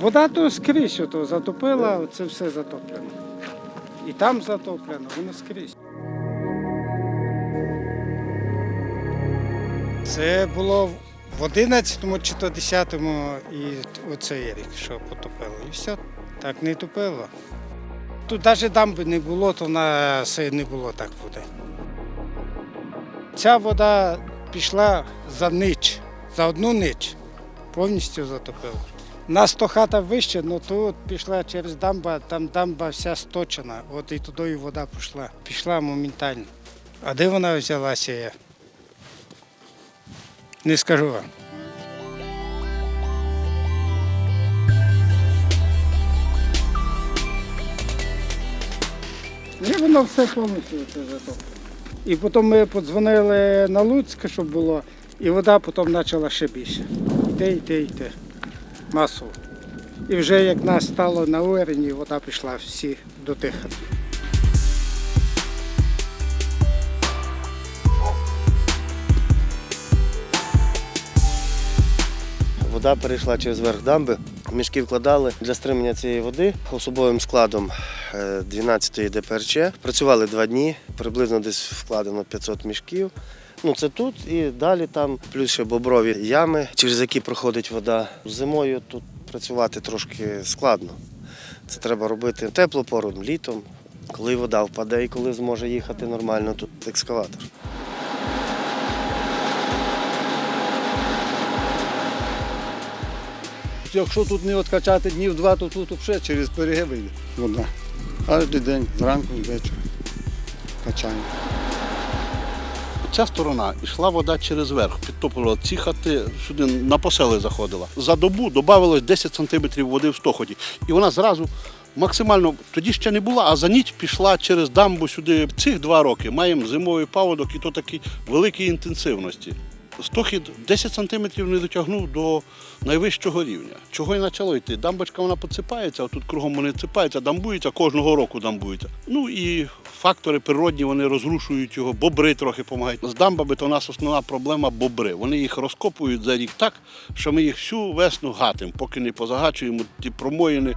Вода то скрізь ото затопила, це все затоплено. І там затоплено, воно скрізь. Це було в 11-му чи то 10-му і оцей рік, що потопило. І все, так не топило. Тут навіть дамби не було, то на все не було так води. Ця вода пішла за ніч, за одну ніч, повністю затопила. Нас то хата вище, але тут пішла через дамба, там дамба вся сточена, от і туди і вода пішла. Пішла моментально. А де вона взялася? Я? Не скажу вам. І воно все повністю затоплено. І потім ми подзвонили на Луцьк, щоб було, і вода потім почала ще більше. Йти, йти, йти. Масово. І вже як нас стало на уерені, вода пішла всі до тих. Вода перейшла через верх дамби. Мішки вкладали для стримання цієї води особовим складом е, 12-ї ДПРЧ. Працювали два дні, приблизно десь вкладено 500 мішків. Ну це тут і далі там, плюс ще боброві ями, через які проходить вода. Зимою тут працювати трошки складно. Це треба робити пору, літом, коли вода впаде і коли зможе їхати нормально тут екскаватор. Якщо тут не відкачати днів два, то тут взагалі через береги вийде. вода. Кожен день, зранку ввечері. Качаємо. Ця сторона йшла вода через верх, підтопила ці хати, сюди на посели заходила. За добу додавалось 10 сантиметрів води в стоході. І вона зразу максимально тоді ще не була, а за ніч пішла через дамбу сюди. Цих два роки маємо зимовий паводок і то такий великій інтенсивності. Стохід 10 сантиметрів не дотягнув до найвищого рівня. Чого й почало йти? Дамбочка вона поципається, а тут кругом вони ципаються, дамбуються, кожного року дамбуються. Ну і фактори природні вони розрушують його, бобри трохи допомагають. З дамбами то у нас основна проблема бобри. Вони їх розкопують за рік так, що ми їх всю весну гатимо, поки не позагачуємо ті промоїни.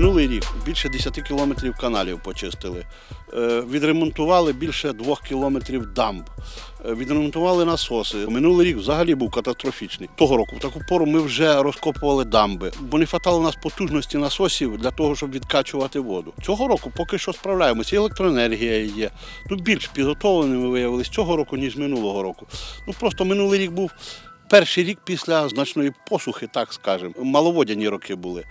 Минулий рік більше 10 кілометрів каналів почистили. Е, Відремонтували більше 2 кілометрів дамб. Е, Відремонтували насоси. Минулий рік взагалі був катастрофічний. Того року, в таку пору, ми вже розкопували дамби, бо не хватало у нас потужності насосів для того, щоб відкачувати воду. Цього року поки що справляємося. Електроенергія є. Ну, більш підготовленими виявилися цього року, ніж минулого року. Ну просто минулий рік був перший рік після значної посухи, так скажемо. Маловодяні роки були.